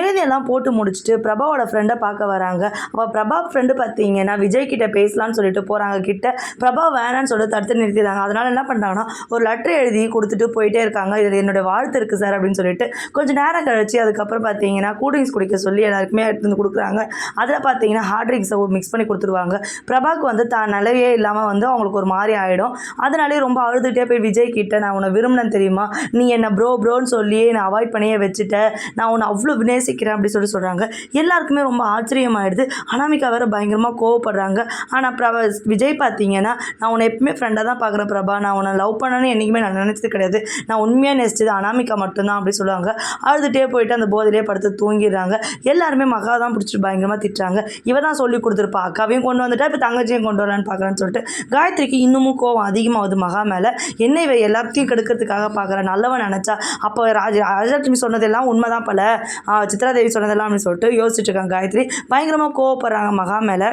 எழுதியெல்லாம் போட்டு முடிச்சுட்டு பிரபாவோட ஃப்ரெண்டை பார்க்க வராங்க. அப்போ பிரபா ஃப்ரெண்டு பார்த்தீங்கன்னா விஜய் கிட்ட பேசலாம்னு சொல்லிட்டு போகிறாங்க கிட்ட பிரபா வேணான்னு சொல்லிட்டு தடுத்து நிறுத்திடுறாங்க அதனால என்ன பண்ணுறாங்கன்னா ஒரு லெட்டர் எழுதி கொடுத்துட்டு போயிட்டே இருக்காங்க. இது என்னுடைய வாழ்த்து இருக்குது சார் அப்படின்னு சொல்லிட்டு கொஞ்சம் நேரம் கழிச்சு அதுக்கப்புறம் பார்த்தீங்கன்னா கூல் ட்ரிங்க்ஸ் குடிக்க சொல்லி எல்லாருக்குமே எடுத்து வந்து கொடுக்குறாங்க. அதில் பார்த்தீங்கன்னா ஹார்ட் ட்ரிங்க்ஸை மிக்ஸ் பண்ணி கொடுத்துருவாங்க. பிரபாக்கு வந்து தான் நிலவே இல்லாமல் வந்து அவங்களுக்கு ஒரு மாதிரி ஆகிடும் அதனாலே ரொம்ப அழுதுகிட்டே போய் விஜய் கிட்ட நான் உன்னை விரும்பினேன் தெரியுமா? நீ என்னை ப்ரோ ப்ரோன்னு சொல்லியே நான் அவாய்ட் பண்ணியே வச்சுட்ட. நான் உன்னை அவ்வளோ நேசிக்கிறேன் அப்படி சொல்லி சொல்கிறாங்க எல்லாருக்குமே ரொம்ப ஆச்சரியமாயிடுது. அனாமிகா வேற பயங்கரமாக கோவப்படுறாங்க. ஆனால் பிரபா விஜய் பார்த்தீங்கன்னா நான் உன்னை எப்பவுமே ஃப்ரெண்டாக தான் பார்க்குறேன் பிரபா. நான் உன்னை லவ் பண்ணணும்னு என்றைக்குமே நான் நினச்சது கிடையாது. நான் உண்மையாக நேசிச்சது அனாமிகா மட்டும்தான் அப்படி சொல்லுவாங்க. அழுதுகிட்டே போயிட்டு அந்த போதிலே படுத்து தூங்கிடுறாங்க. எல்லாருமே மகா தான் பிடிச்சிட்டு பயங்கரமாக திட்டுறாங்க. இவ தான் சொல்லி கொடுத்துருப்பா. அக்காவையும் கொண்டு வந்துட்டா இப்போ தங்கச்சியும் கொண்டு வரலான்னு பார்க்குறேன்னு சொல்லிட்டு காயத்ரிக்கு இன்னமும் கோவம் அதிகமாகுது மகா மேலே. என்ன இவ எல்லாத்தையும் கெடுக்கிறதுக்காக பார்க்குறேன் நல்லவன் நினச்சா. அப்போ ராஜ ராஜலட்சுமி சொன்னதெல்லாம் உண்மைதான் பல. சித்ராதேவி சொன்னதெல்லாம் அப்படின்னு சொல்லிட்டு யோசிச்சுட்டு இருக்காங்க காயத்ரி. பயங்கரமாக கோவப்படுறாங்க மகா மேலே.